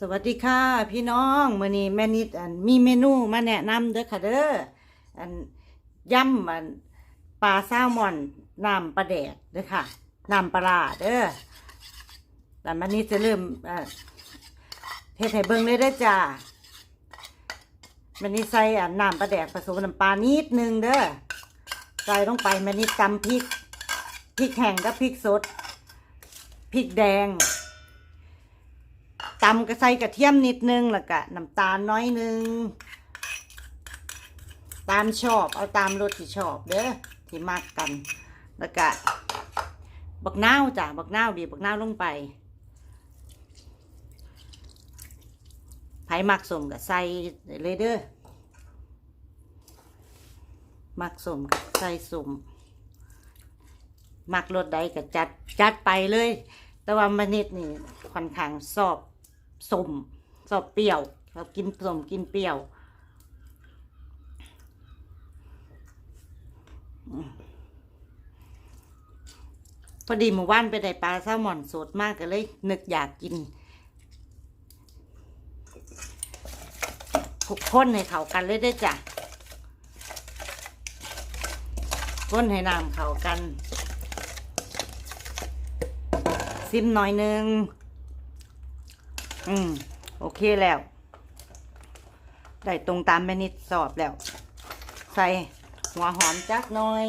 สวัสดีค่ะ พี่น้องมื้อนี้แม่นิดอันมีเมนูมาแนะนำเด้อค่ะเด้ออันยำอันปลาแซลมอนน้ำปลาแดกเด้อค่ะน้ำปลาร้าเด้อแต่มันนี้จะเริ่มเอ่อเฮ็ดให้เบิ่งเลยเด้อจ้ามันนี้ใส่อันน้ำปลาแดกผสมน้ำปลานิดนึงเด้อใส่ลงไปมันนี้ตำพริกพริกแห้งกับพริกสดพริกแดง ตำก็ใส่กระเทียมนิดนึงแล้วก็น้ำตาลน้อยนึง ตามชอบเอาตามรสที่ชอบเด้อที่มักกัน แล้วก็บักนาวจ้ะบักนาวบีบักนาวลงไปไผ่มักสมก็ใส่เลยเด้อมักสมก็ใส่สมมักรสใดก็จัดจัดไปเลย แต่ว่ามันนิดนี่ค่อนข้างสอบ สมสอบเปรี้ยวเรากินสมกินเปรี้ยวพอดีหมู่บ้านไปได้ปลาแซลมอนสดมากก็เลยนึกอยากกินคลุกข้นให้เขากันเลยได้จ้ะข้นให้น้ำเขากัน ซิมหน่อยหนึง อืม โอเคแล้ว ได้ตรงตามแม่นิดสอบแล้ว ใส่หัวหอมจักหน่อย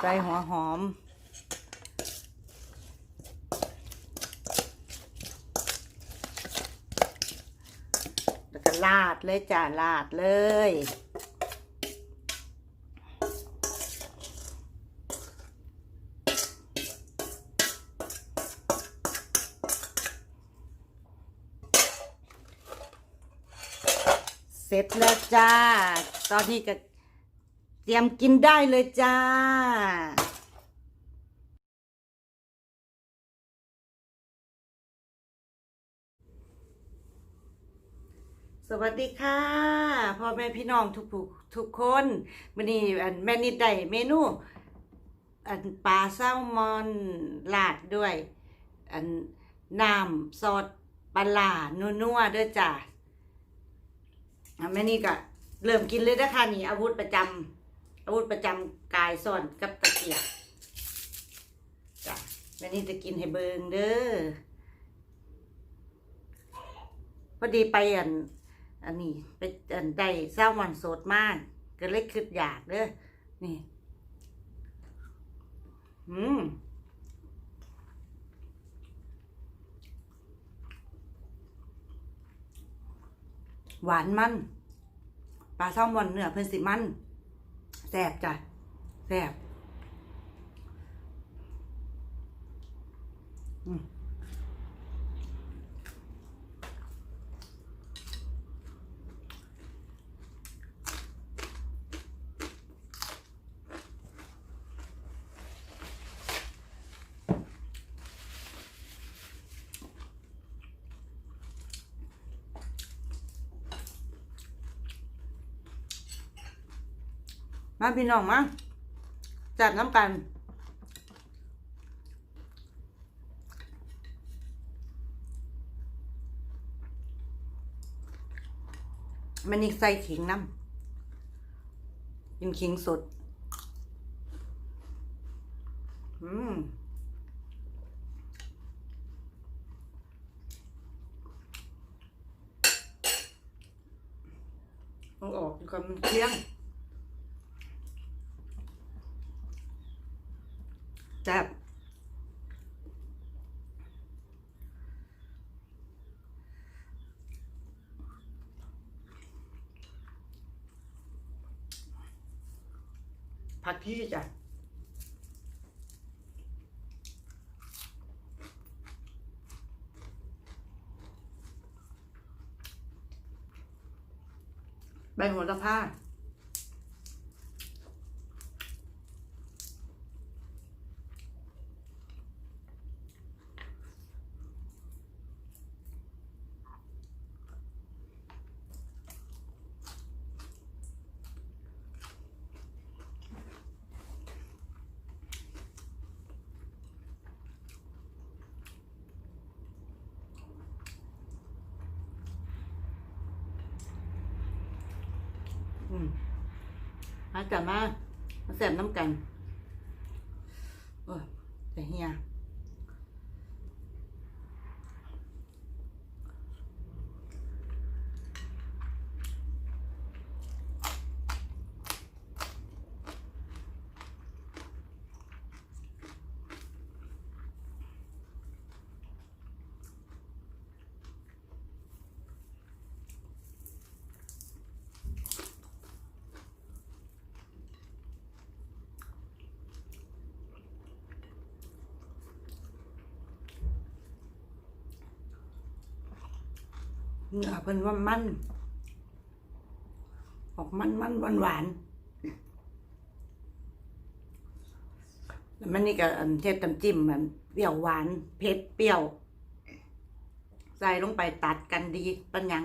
ใส่หัวหอม แล้วก็ลาดเลยจ้าลาดเลย เสร็จแล้วจ้า ตอนนี้ก็เตรียมกินได้เลยจ้าสวัสดีค่ะพ่อแม่พี่น้องทุกผู้ทุกคนวันนี้อันแม่นิดได้เมนูอันปลาแซลมอนลาดด้วย อันน้ำซอสปลาร้านัวๆด้วยจ้าอะ แม่นี่ก็เริ่มกินเลยนะคะนี่อาวุธประจำอาวุธประจำกายซ่อนกับตะเกียบจ้ะแม่นี่จะกินให้เบิงเด้อพอดีไปอันอันนี้ไปอันได้แซลมอนสดมากก็เลยคิดอยากเด้อนี่ อืม หวานมันปลาแซลมอนเนื้อเพิ่นสิมันแสบจ้ะแสบอืม มาพี่น้องมาจัดน้ำกันมันนี่ใส่ขิงน้ำกินขิงสด อืมต้องออกก่อนมันเคี้ยง แซ่บ ผักที่จ้ะใบโหระพา อืมมาจับมามาแสบน้ำกัน เออแต่เฮีย เนื้อเพิ่นว่ามัน ออกมันมันหวานหวานแล้วมันนี่ก็อันเทศน้ำจิ้มมันเปรี้ยวหวาน เผ็ดเปรี้ยว ใส่ลงไปตัดกันดีปัญญัง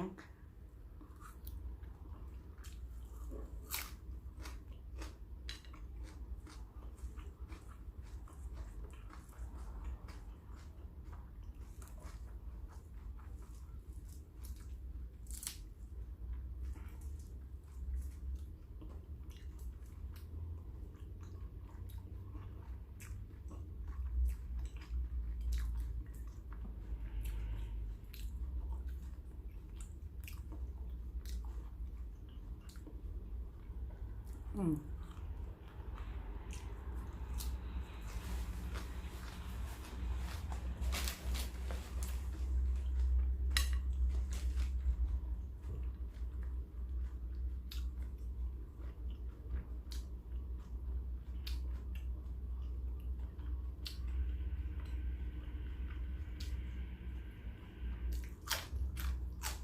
อืม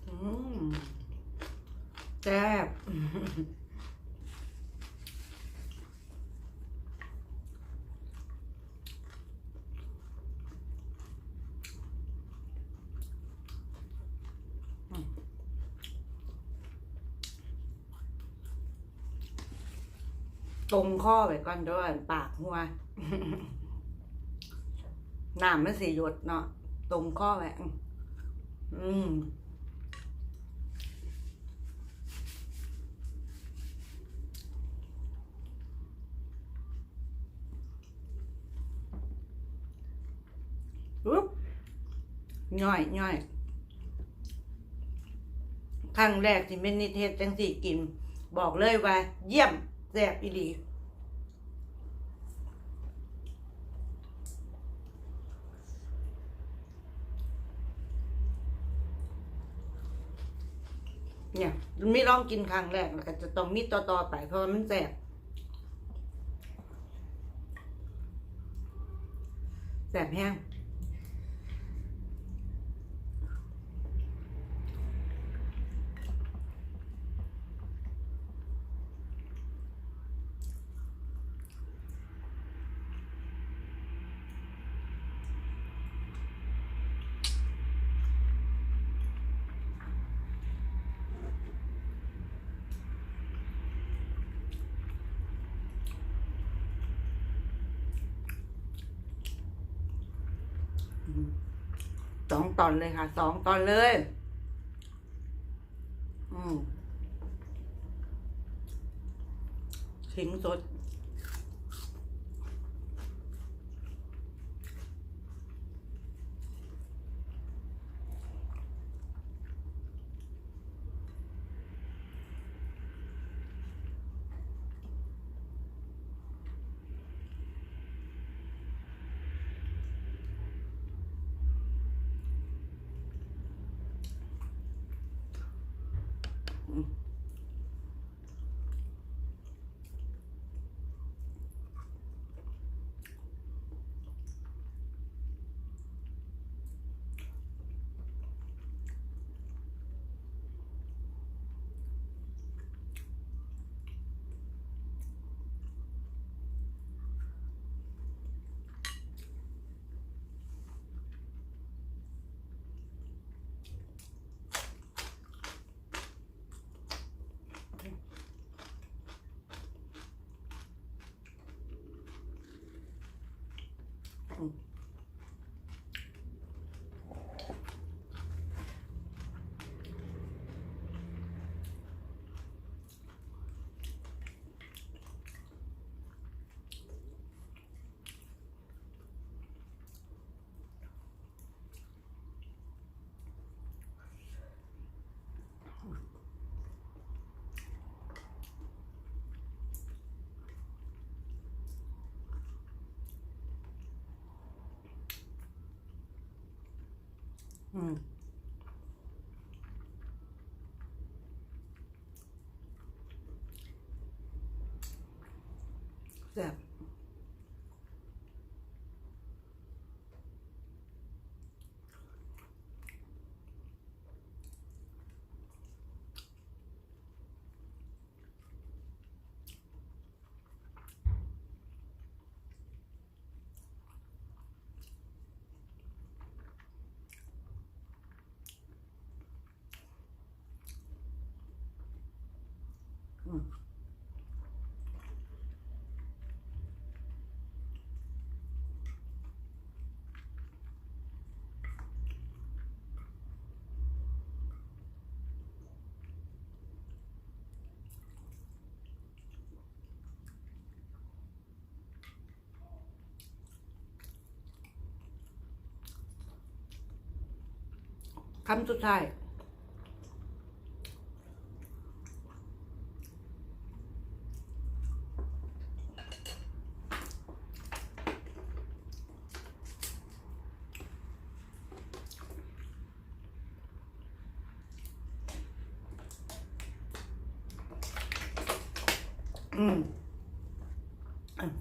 อืมแซ่บ ตรงข้อไปก่อนด้วยปากหัวน้ำมันสีหยดเนาะตรงข้อไปอืมอุ๊บย่อยย่อยครั้งแรกที่เป็นนิเทศจังสี่กิน บอกเลยว่า เยี่ยม แซ่บอีดีเนี่ยไม่ลองกินครั้งแรกแล้วก็จะต้องมีต่อๆไปเพราะมันแสบแสบแห้ง สองตอนเลยค่ะ สองตอนเลย อืมขิงสด 식품 음. แซ่ คำสุดท้าย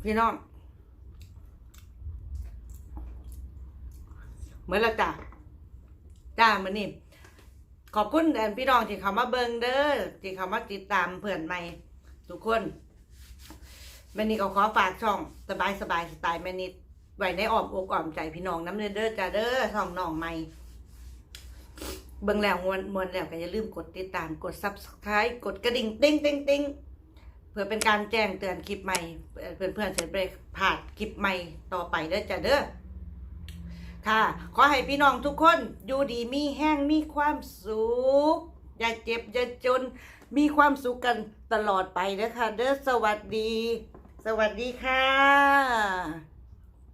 พี่น้องเหมือนละจ้ะจ้ามันนี่ขอบคุณแอนพี่น้องที่เขามาเบิงเด้อที่เขามาติดตามเพื่อนใหม่ทุกคนแม่นี่ก็ขอฝากช่องสบายสบายสไตล์แม่นิดไว้ในอ้อมอกอ้อมใจพี่น้องน้ำเด้อเด้อจ้าเด้อช่องน้องใหม่เบิ่งแล้วมวนมวนแล้วก็อย่าลืมกดติดตามกด subscribe กดกระดิ่งติ้งติ้งติ้ง พื่อเป็นการแจ้งเตือนคลิปใหม่ เพื่อนเพื่อนๆจะได้ผ่านคลิปใหม่ต่อไปเด้อจ้ะเด้อค่ะ ขอให้พี่น้องทุกคนอยู่ดีมีแห้งมีความสุขอย่าเจ็บอย่าจนมีความสุขกันตลอดไปเด้อค่ะเด้อสวัสดี สวัสดีค่ะ